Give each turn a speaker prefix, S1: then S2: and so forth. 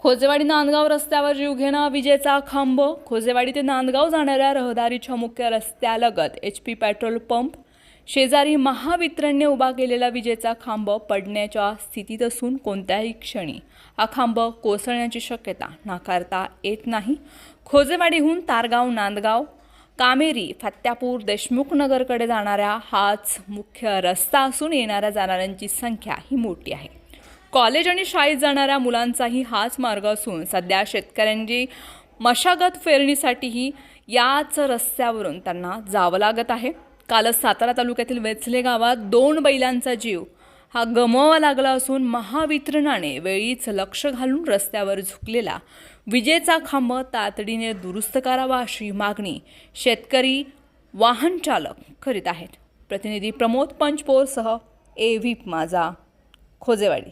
S1: खोजेवाडी नांदगाव रस्त्यावर जीवघेणा विजेचा खांब. खोजेवाडी ते नांदगाव जाणाऱ्या रहदारीच्या मुख्य रस्त्यालगत एच पी पेट्रोल पंप. शेजारी महावितरणने उभा केलेला विजेचा खांब पडण्याच्या स्थितीत असून कोणत्याही क्षणी हा खांब कोसळण्याची शक्यता नाकारता येत नाही. खोजेवाडीहून तारगाव नांदगाव कामेरी फत्यापूर देशमुख नगरकडे जाणाऱ्या हाच मुख्य रस्ता असून येणाऱ्या जाणाऱ्यांची संख्या ही मोठी आहे. कॉलेज आणि शाळेत जाणाऱ्या मुलांचाही हाच मार्ग असून सध्या शेतकऱ्यांची मशागत फेरणीसाठीही याच रस्त्यावरून त्यांना जावं लागत आहे. कालच सातारा तालुक्यातील वेचले गावात दोन बैलांचा जीव हा गमवावा लागला असून महावितरणाने वेळीच लक्ष घालून रस्त्यावर झुकलेला विजेचा खांब तातडीने दुरुस्त करावा अशी मागणी शेतकरी वाहन चालक करीत आहेत. प्रतिनिधी प्रमोद पंचपोरसह ए व्ही माझा खोजेवाडी.